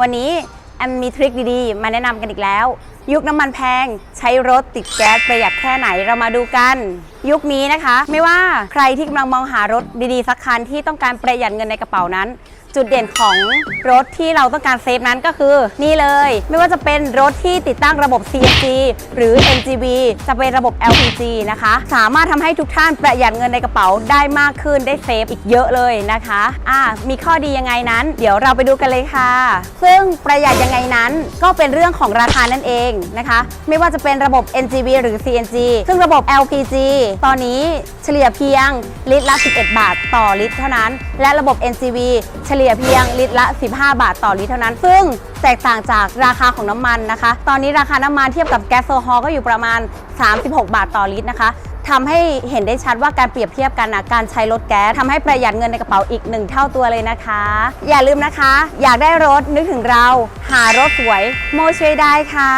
วันนี้แอมมีทริคดีๆ มาแนะนำกันอีกแล้วยุคน้ำมันแพง ใช้รถติดแก๊สประหยัดแค่ไหนเรามาดูกัน ยุคนี้นะคะ ไม่ว่าใครที่กำลังมองหารถดีๆสักคันที่ต้องการประหยัดเงินในกระเป๋านั้น จุดเด่นของรถที่เราต้องการเซฟนั้นก็คือ นี่เลย ไม่ว่าจะเป็นรถที่ติดตั้งระบบ CNG หรือ NGV จะเป็นระบบ LPG นะคะ สามารถทำให้ทุกท่านประหยัดเงินในกระเป๋าได้มากขึ้นได้เซฟอีกเยอะเลยนะคะอ่ามีข้อดียังไงนั้น เดี๋ยวเราไปดูกันเลยค่ะ ซึ่งประหยัดยังไงนั้นก็เป็นเรื่องของราคานั่นเองนะคะ ไม่ว่าจะเป็นระบบ NGV หรือ CNG ซึ่งระบบ LPG ตอนนี้เฉลี่ยเพียงลิตรละ 11 บาทต่อลิตรเท่านั้น และระบบ NGV เฉลี่ยเพียงลิตรละ 15 บาทต่อลิตรเท่านั้น ซึ่งแตกต่างจากราคาของน้ำมันนะคะ ตอนนี้ราคาน้ำมันเทียบกับแก๊สโซฮอลก็อยู่ประมาณ 36 บาทต่อลิตรนะคะ ทำให้เห็นได้ชัดว่าการเปรียบเทียบกันนะการใช้รถแก๊สทำให้ประหยัดเงินในกระเป๋าอีกหนึ่งเท่าตัวเลยนะคะ อย่าลืมนะคะ อยากได้รถนึกถึงเรา หารถสวยโมช่วยได้ค่ะ